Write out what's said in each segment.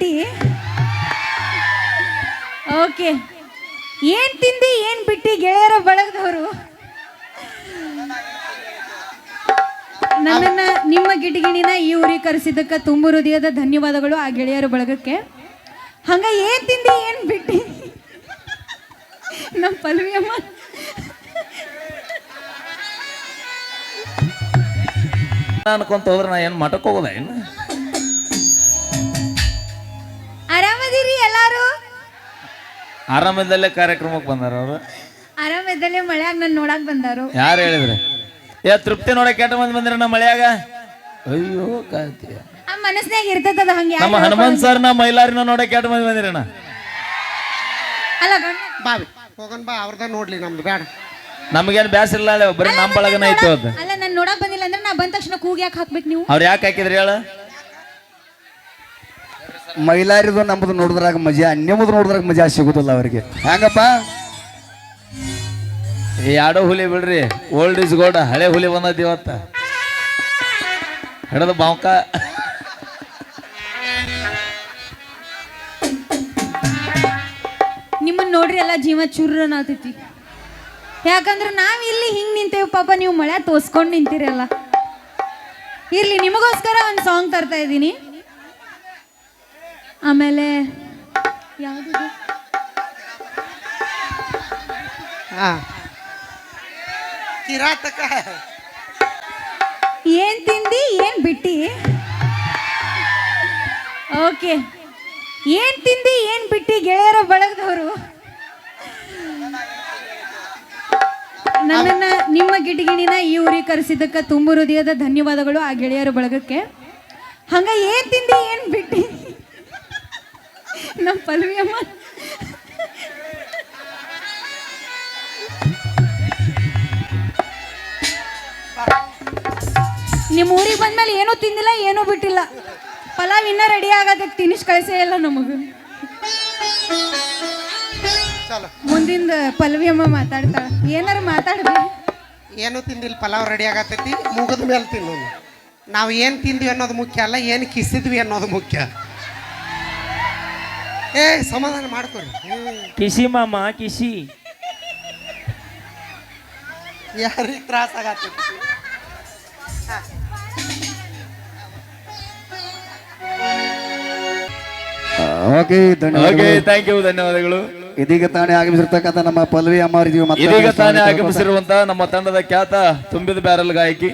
ಬಿಟ್ಟಿ ಓಕೆ. ಏನ್ ತಿಂದಿ, ಏನ್ ಬಿಟ್ಟಿ ಗೆಳೆಯರ ಬಳಗದವರು? ನನ್ನನ್ನ ನಿಮ್ಮ ಗಿಟಗಿಣಿನ ಈ ಊರಿಗೆ ಕರೆಸಿದ್ದಕ್ಕೆ ತುಂಬ ಹೃದಯದ ಧನ್ಯವಾದಗಳು ಆ ಗೆಳೆಯರ ಬಳಗಕ್ಕೆ. ಹಂಗ ಏನ್ ತಿಂದಿ, ಏನ್ ಬಿಟ್ಟಿ? ನಮ್ಮ ಪಲ್ವಿ ಅಮ್ಮ ಅನ್ಕೊಂತ ಹೋದ್ರೆ ನಾ ಏನು ಮಠಕ್ಕೆ ಹೋಗೋದ ಏನು ಆರಾಮದಲ್ಲೇ ಕಾರ್ಯಕ್ರಮಕ್ಕೆ ಬಂದಾರ ಅವರು? ಆರಾಮದಲ್ಲೇ ಮಳೆಯಾಗ ನನ್ ನೋಡಕ್ ಬಂದಾರು. ಯಾರು ಹೇಳಿದ್ರೆ? ಏ ತೃಪ್ತಿ ನೋಡಕ್ ಕೆಟ್ಟ ಮಂದಿ ಬಂದಿರ ನಮ್ಮ ಮಳೆಯಾಗ? ಅಯ್ಯೋ ಕಾತಿ. ಆ ಮನಸ್ನ್ಯಾಗ ಇರ್ತದ ಹಂಗೆ ನಮ್ಮ ಹನುಮಂತ್ ಸರ್ ನಾ ಮೈಲಾರಿನ ನೋಡಕ್ಕೆ ಕೆಟ್ಟ ಮಂದಿ ಬಂದಿರಣ್ಣ ಅಲ್ಲ ಬಾವಿ ಹೋಗನ್ ಬಾ ಅವ್ರದ ನೋಡ್ಲಿ ನಮ್ದು ಬೇಡ. ನಮಗೇನು ಬ್ಯಾಸರ ಇಲ್ಲ ಅಲ್ಲ, ಬರೀ ನಮ್ಮ ಬಳಗನ ಐತಿ ಅಲ್ಲ ನಾನು ನೋಡಕ್ ಬಂದಿಲ್ಲ ಅಂದ್ರೆ ನಾ ಬಂದ ತಕ್ಷಣ ಕೂಗಿ ಯಾಕೆ ಹಾಕ್ಬೇಕು ನೀವು? ಅವ್ರು ಯಾಕೆ ಹಾಕಿದ್ರಿ ಹೇಳ? ಮೈಲಾರಿದು ನಮ್ಮದು ನೋಡಿದ್ರಾಗ ಮಜಾ ನಿಮ್ಮದು ನೋಡಿದ್ರಾಗ ಮಜಾ ಸಿಗುದಿಲ್ಲ ಅವರಿಗೆ. ಹ್ಯಾಂಗಪ್ಪ? ಯಾಡೋ ಆಡೋ ಹುಲಿ ಬಿಡ್ರಿ. ಓಲ್ಡ್ ಇಸ್ ಗೋಲ್ಡ್ ಹಳೆ ಹುಲಿ ಬಂದದ ಇವತ್ತ. ಹಿಡದ ಬಾಂಕ ನಿಮ್ಮನ್ನ ನೋಡ್ರಿ ಎಲ್ಲ ಜೀವ ಚೂರ್ರನ್ ಆತೈತಿ ಯಾಕಂದ್ರೆ ನಾವ್ ಇಲ್ಲಿ ಹಿಂಗ್ ನಿಂತೇವ್ ಪಾಪ ನೀವು ಮಳೆ ತೋಸ್ಕೊಂಡ್ ನಿಂತಿರಲ್ಲ ಇರ್ಲಿ ನಿಮಗೋಸ್ಕರ ಒಂದು ಸಾಂಗ್ ತರ್ತಾ ಇದ್ದೀನಿ. ಆಮೇಲೆ ಯಾವುದು? ಹಾ ಕಿರಾತಕ. ಏನ್ ತಿಂದಿ ಏನ್ ಬಿಟ್ಟಿ? ಓಕೆ. ಏನ್ ತಿಂದಿ ಏನ್ ಬಿಟ್ಟಿ ಗೆಳೆಯರ ಬಳಗದವರು? ನನ್ನನ್ನ ನಿಮ್ಮ ಗಿಟಿಗಿಣಿನ ಈ ಊರಿಗೆ ಕರೆಸಿದ್ದಕ್ಕೆ ತುಂಬ ಹೃದಯದ ಧನ್ಯವಾದಗಳು ಆ ಗೆಳೆಯರ ಬಳಗಕ್ಕೆ. ಹಂಗ ಏನ್ ತಿಂದಿ ಏನ್ ಬಿಟ್ಟಿ? ನಮ್ಮ ಪಲ್ವಿ ಅಮ್ಮ ನಿಮ್ಮ ಊರಿಗೆ ಬಂದ್ಮೇಲೆ ಏನೂ ತಿಂದಿಲ್ಲ ಏನೂ ಬಿಟ್ಟಿಲ್ಲ. ಪಲಾವ್ ಇನ್ನೂ ರೆಡಿ ಆಗೋದಕ್ಕೆ ತಿನಿಸ್ ಕಳಿಸೇ ಇಲ್ಲ ನಮಗೆ. ಮುಂದಿಂದ ಪಲ್ವಿ ಅಮ್ಮ ಮಾತಾಡ್ತಾಳ. ಏನಾರು ಮಾತಾಡ್ರಿ. ಏನೂ ತಿಂದಿಲ್ಲ ಪಲಾವ್ ರೆಡಿ ಆಗತ್ತೈತಿ ಮುಗಿದ ಮೇಲೆ ತಿನ್ನೋದು ನಾವು ಏನು ತಿಂದ್ವಿ ಅನ್ನೋದು ಮುಖ್ಯ ಅಲ್ಲ ಏನು ಕಿಸಿದ್ವಿ ಅನ್ನೋದು ಮುಖ್ಯ. ಏ ಸಮಾಧಾನ ಮಾಡ್ಕೊರಿ. ಕಿಸಿ ಮಾಮ ಕಿಸಿ. ಯಾರಿಗೆ ತ್ರಾಸ ಆಗತ್ತೆ? ಓಕೆ ಓಕೆ ಧನ್ಯವಾದಗಳು. ಥ್ಯಾಂಕ್ ಯು ಧನ್ಯವಾದಗಳು. ಇದೀಗ ತಾನೇ ಆಗಮಿಸಿರ್ತಕ್ಕಂಥ ನಮ್ಮ ಪಲ್ವಿ ಅಮ್ಮಾರಿದೀವಿ ಮತ್ತೆ ಇದೀಗ ತಾನೇ ಆಗಮಿಸಿರುವಂತಹ ನಮ್ಮ ತಂಡದ ಖ್ಯಾತ ತುಂಬಿದ ಬ್ಯಾರಲ್ ಗಾಯಕಿ.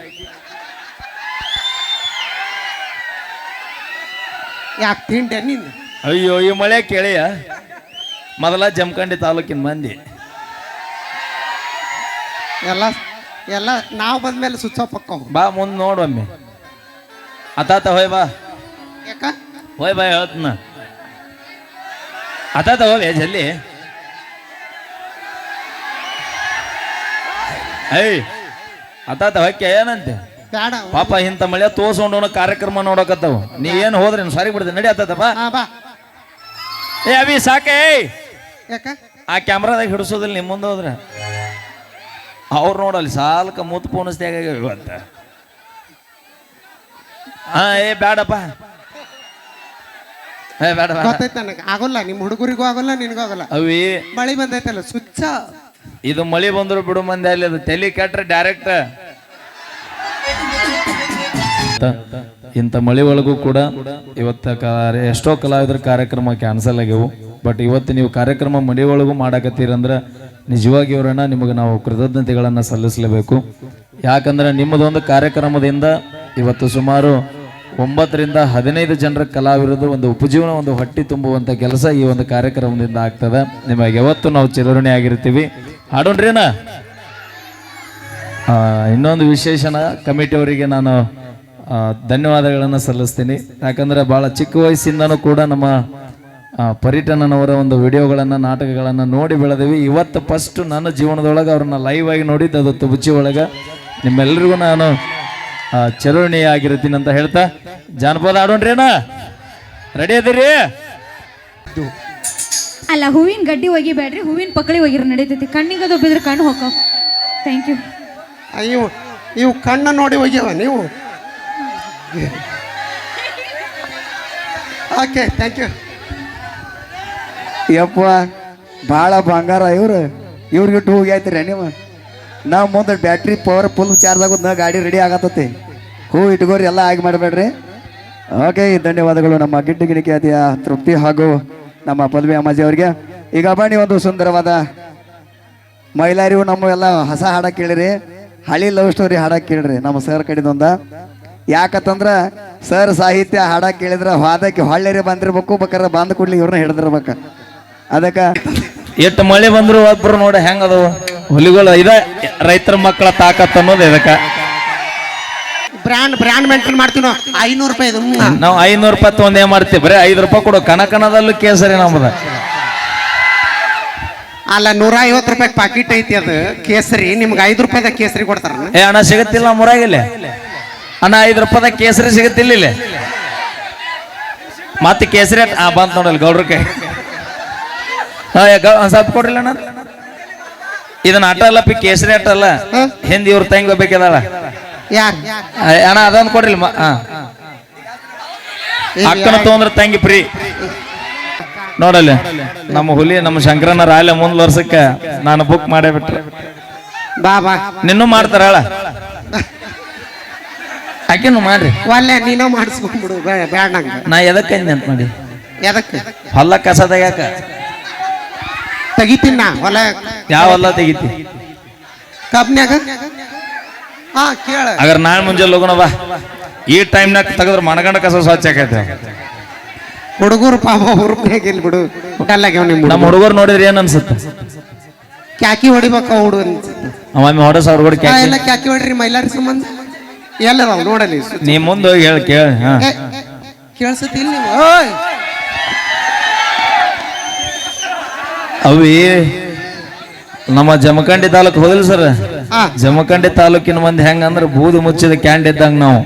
ಯಾಕೆ ತಿಂಡೆ ನೀನು? ಅಯ್ಯೋ ಈ ಮಳೆ ಕೇಳಿಯ? ಮೊದಲ ಜಮಖಂಡಿ ತಾಲೂಕಿನ ಮಂದಿ. ಎಲ್ಲ ಎಲ್ಲ ನಾವು ಬಂದ್ಮೇಲೆ ಸ್ವಿಚ್ ಪಕ್ಕ ಬಾ ಮುಂದೆ ನೋಡೊಮ್ಮೆ ಅತಾತ ಹೋಯ್ ಬಾ. ಯಾಕ? ಹೋಯ್ ಬಾ ಹೇಳ್ತನ. ಅತಾತ ಹೋಗಿ ಜಲ್ಲಿ ಐ ಅತಾತ ಹೊಕ್ಕೆ ಏನಂತೆ? ಬೇಡ ಪಾಪ ಇಂಥ ಮಳೆ ತೋರ್ಸ್ಕೊಂಡು ಕಾರ್ಯಕ್ರಮ ನೋಡಕತ್ತವ. ನೀ ಏನು ಹೋದ್ರಿ ಸಾರಿ ಬಿಡ್ದೆ ನಡಿ ಅತ್ತಾತಪ್ಪ ಬಾ. ಬಾ. ಏ ಅಭಿ ಸಾಕೆ? ಯಾಕ? ಆ ಕ್ಯಾಮ್ರಾದಾಗ ಹಿಡಿಸೋದಿಲ್ಲ ನಿಮ್ಮ ಮುಂದೆ ಹೋದ್ರೆ. ಅವ್ರು ನೋಡಲ್ಲಿ ಸಾಲ್ಕ ಮೂತ್ ಪೋಣಿಸ್ದಾಗ ಅಂತ. ಹಾ ಏ ಬೇಡಪ್ಪ ಏ ಬೇಡ ಬೇಡ ಗೊತ್ತೈತೆ ನನಗೆ. ಆಗೋಲ್ಲ ನಿಮ್ಮ ಹುಡುಗರಿಗೂ ಆಗೋಲ್ಲ ನಿನಗೂ ಆಗೋಲ್ಲ. ಅವಿ ಮಳಿ ಬಂದೈತಲ್ಲ ಸುಚ್ಚ ಇದು ಮಳಿ ಬಂದ್ರು ಬಿಡು ಮಂದಿ ಅಲ್ಲಿ ಅದು ತಲೆ ಕೆಟ್ರೆ ಡೈರೆಕ್ಟ್ ಇಂಥ ಮಳೆ ಒಳಗೂ ಕೂಡ ಇವತ್ತ ಕಾರ್ಯ ಎಷ್ಟೋ ಕಲಾವಿದರ ಕಾರ್ಯಕ್ರಮ ಕ್ಯಾನ್ಸಲ್ ಆಗ್ಯವು ಬಟ್ ಇವತ್ತು ನೀವು ಕಾರ್ಯಕ್ರಮ ಮಳೆ ಒಳಗೂ ಮಾಡಾಕತ್ತೀರಂದ್ರೆ ನಿಜವಾಗಿ ಅವರನ್ನ ನಿಮಗೆ ನಾವು ಕೃತಜ್ಞತೆಗಳನ್ನು ಸಲ್ಲಿಸಲೇಬೇಕು. ಯಾಕಂದ್ರೆ ನಿಮ್ಮದೊಂದು ಕಾರ್ಯಕ್ರಮದಿಂದ ಇವತ್ತು ಸುಮಾರು ಒಂಬತ್ತರಿಂದ ಹದಿನೈದು ಜನರ ಕಲಾವಿರದು ಒಂದು ಉಪಜೀವನ, ಒಂದು ಹೊಟ್ಟಿ ತುಂಬುವಂಥ ಕೆಲಸ ಈ ಒಂದು ಕಾರ್ಯಕ್ರಮದಿಂದ ಆಗ್ತದೆ. ನಿಮಗೆ ಯಾವತ್ತು ನಾವು ಚಿರಋಣಿ ಆಗಿರ್ತೀವಿ. ಹಾಡೋಣ್ರಿನ ಇನ್ನೊಂದು ವಿಶೇಷನ ಕಮಿಟಿಯವರಿಗೆ ನಾನು ಧನ್ಯವಾದಗಳನ್ನು ಸಲ್ಲಿಸ್ತೀನಿ. ಯಾಕಂದ್ರೆ ಭಾಳ ಚಿಕ್ಕ ವಯಸ್ಸಿಂದನೂ ಕೂಡ ನಮ್ಮ ಪರಿಟನನವರ ಒಂದು ವಿಡಿಯೋಗಳನ್ನು ನಾಟಕಗಳನ್ನು ನೋಡಿ ಬೆಳೆದಿವಿ. ಇವತ್ತು ಫಸ್ಟ್ ನನ್ನ ಜೀವನದೊಳಗೆ ಅವ್ರನ್ನ ಲೈವ್ ಆಗಿ ನೋಡಿದ್ದು ಅದು ತುಬುಚಿ ಒಳಗೆ. ನಿಮ್ಮೆಲ್ಲರಿಗೂ ನಾನು ಚಲೋಣಿ ಆಗಿರ್ತೀನಿ ಅಂತ ಹೇಳ್ತಾ. ಜಾನಪದ ಆಡೋಣ್ರೇನ ರೆಡಿ ಅದಿರಿ? ಅಲ್ಲ ಹೂವಿನ ಗಡ್ಡಿ ಒಗಿಬೇಡ್ರಿ ಹೂವಿನ ಪಕಳಿ ಒಗಿರ ನಡೀತೈತಿ. ಕಣ್ಣಿಗೆ ಅದು ಬಿದ್ರೆ ಕಣ್ಣು ಹೋಗ ಥ್ಯಾಂಕ್ ಯು ಇವು ಇವು ಕಣ್ಣ ನೋಡಿ ಹೋಗ್ಯವ ನೀವು? ಓಕೆ ಥ್ಯಾಂಕ್ ಯು ಯಪ್ಪ, ಭಾಳ ಬಂಗಾರ ಇವ್ರು. ಇವ್ರಿಗೆ ಟೂ ಹೋಗ್ಯಾಯ್ತಿರಿ ನೀವು. ನಾವು ಮುಂದೆ ಬ್ಯಾಟ್ರಿ ಪವರ್ ಫುಲ್ ಚಾರ್ಜ್ ಆಗೋದು ನಾ ಗಾಡಿ ರೆಡಿ ಆಗತ್ತೈತಿ. ಹೂ, ಇಟ್ಕೋರಿ, ಎಲ್ಲ ಆಗಿ ಮಾಡಬೇಡ್ರಿ. ಓಕೆ ಧನ್ಯವಾದಗಳು ನಮ್ಮ ಗಿಡ್ಡ ಗಿಣಿಕೆಯಾದಿಯ ತೃಪ್ತಿ ಹಾಗೂ ನಮ್ಮ ಪದವಿ ಅಮ್ಮಾಜಿ ಅವರಿಗೆ. ಈಗ ಬನ್ನಿ ಒಂದು ಸುಂದರವಾದ ಮಹಿಳೆಯರಿಗೂ ನಮ್ಮ ಎಲ್ಲ ಹೊಸ ಹಾಡ ಕೇಳಿರಿ. ಹಳಿ ಲವ್ ಸ್ಟೋರಿ ಹಾಡ ಕೇಳಿರಿ. ನಮ್ಮ ಸರ್ ಕಡೆದೊಂದ. ಯಾಕಂತಂದ್ರ ಸರ್ ಸಾಹಿತ್ಯ ಹಾಡ ಕೇಳಿದ್ರ ವಾದಕ್ಕೆ ಹೊಳ್ಳೆರಿ ಬಂದಿರ್ಬೇಕು ಬೇಕಾದ್ರೆ ಬಂದ್ ಕೂಡ್ಲಿ ಇವ್ರನ್ನ ಹಿಡಿದಿರ್ಬೇಕ. ಅದಕ್ಕ ಎಷ್ಟು ಮಳೆ ಬಂದ್ರು ಒಬ್ರು ನೋಡಿ ಹೆಂಗ ಅದಾವ? ಹುಲಿಗಳು ಇದ ರೈತರ ಮಕ್ಕಳ ತಾಕತ್ ಅನ್ನೋದು ಇದಕ್ಕ. ಬ್ರ್ಯಾಂಡ್ ಬ್ರ್ಯಾಂಡ್ ಮೇಂಟೈನ್ ಮಾಡ್ತೀವಿ ನಾವು ಐನೂರು ರೂಪಾಯಿ ಇದು. ನಾವು ಐನೂರು ರೂಪಾಯಿ ಏನ್ ಮಾಡ್ತೀವಿ? ಬರೀ ಐದು ರೂಪಾಯಿ ಕೊಡು ಕನಕನದಲ್ಲೂ ಕೇಸರಿ ನಮ್ಮದ ಅಲ್ಲ ನೂರ ಐವತ್ತು ರೂಪಾಯಿ ಪಾಕಿಟ್ ಐತಿ ಅದು ಕೇಸರಿ ನಿಮ್ಗೆ ಐದು ರೂಪಾಯಿದ ಕೇಸರಿ ಕೊಡ್ತಾರ ಏ ಹಣ ಸಿಗತ್ತಿಲ್ಲ ನಮ್ಮೂರಾಗಿಲ್ಲ ಅಣ್ಣ ಐದು ರೂಪಾಯಿದ ಕೇಸರಿ ಸಿಗತ್ತಿಲ್ಲ ಇಲ್ಲಿ ಮತ್ತೆ ಕೇಸರಿ ಆ ಬಂತ ನೋಡಲ್ಲ ಗೌಡ್ರ ಕೈ. ಸ್ವಲ್ಪ ಕೊಡ್ರಿಲ್ಲ ಅಣ್ಣ? ಇದನ್ನ ಆಟ ಅಲ್ಲ ಪಿ ಕೇಸರಿ ಆಟ ಅಲ್ಲ. ಹಿಂದಿ ಇವ್ರ ತಂಗಿ ಹೋಗ್ಬೇಕಿದಾಳ ಅಣ್ಣ ಅದೊಂದು ಕೊಡ್ರಿಲ್ಲ ಅಕ್ಕನ ತಗೊಂಡ್ರ ತಂಗಿ ಫ್ರೀ. ನೋಡಲ್ಲ ನಮ್ಮ ಹುಲಿ ನಮ್ಮ ಶಂಕರನ ರಾಯಲೆ ಮುಂದ್ ವರ್ಷಕ್ಕ ನಾನು ಬುಕ್ ಮಾಡೇ ಬಿಟ್ರೆ. ಬಾ ಬಾ. ನಿನ್ನೂ ಮಾಡ್ತಾರಳ? ಆಕಿನ್ನು ಮಾಡ್ರಿ? ಒಲ್ಲೆ ನೀನು ಮಾಡಿಸ್ಕೊಂಡ್ಬಿಡು ಬೇಡ ನಂಗೆ ನಾ ಎದಕ್ಕೆ ಅಂದೆ ಅಂತ ಮಾಡಿ ಎದಕ್ಕೆ? ಹೊಲ ಕಸ ತೆಗ್ಯಾಕ ತೆಗಿತೀನಿ ನಾ ಹೊಲ ಯಾವ ಹೊಲ ತೆಗಿತಿ? ಕಬ್ನ್ಯಾಗ? ಹಾ ಕೇಳ. ಅಗರ್ ನಾಳೆ ಮುಂಜಾನೆ ಹೋಗೋಣ ಬಾ. ಈ ಟೈಮ್ನಾಗ ತೆಗೆದ್ರೆ ಮನಗಂಡ ಕಸ ಸ್ವಚ್ಛ ಆಕೈತೆ. ಹುಡುಗರು ಪಾಪ ಹುರುಪ್ನ್ಯಾಗ ಇಲ್ಲಿ ಬಿಡು. ಡಲ್ಲಾಗ್ಯಾವ ನಿಮ್ಮ ನಮ್ಮ ಹುಡುಗರು ನೋಡಿದ್ರೆ ಏನ್ ಅನ್ಸುತ್ತೆ? ಕ್ಯಾಕಿ ಹೊಡಿಬೇಕ ಹುಡುಗರು ಅನ್ಸುತ್ತೆ. ಅವ ಹೊಡಸ್ ಅವ್ರ ಕ್ಯಾಕಿ. ಎಲ್ಲ ಕ್ಯಾಕಿ ಹೊಡ್ರಿ ಮೈಲಾರಿ ಸಂಬಂಧ. ಎಲ್ಲದಾವ್ ನೋಡಲಿ. ನೀ ಮುಂದೆ ಹೋಗಿ ಹೇಳಿ ಕೇಳಿ ಹಾ. ಕೇಳ್ಸತಿ ಇಲ್ಲ ನೀವು. ಅವಿ ನಮ್ಮ ಜಮಖಂಡಿ ತಾಲೂಕ್ ಹೋದಿಲ್ಲ ಸರ್. ಜಮಖಂಡಿ ತಾಲೂಕಿನ ಮಂದಿ ಹೆಂಗಂದ್ರ ಬೂದು ಮುಚ್ಚಿದ ಕ್ಯಾಂಡ್ ಇದ್ದಂಗ ನಾವು.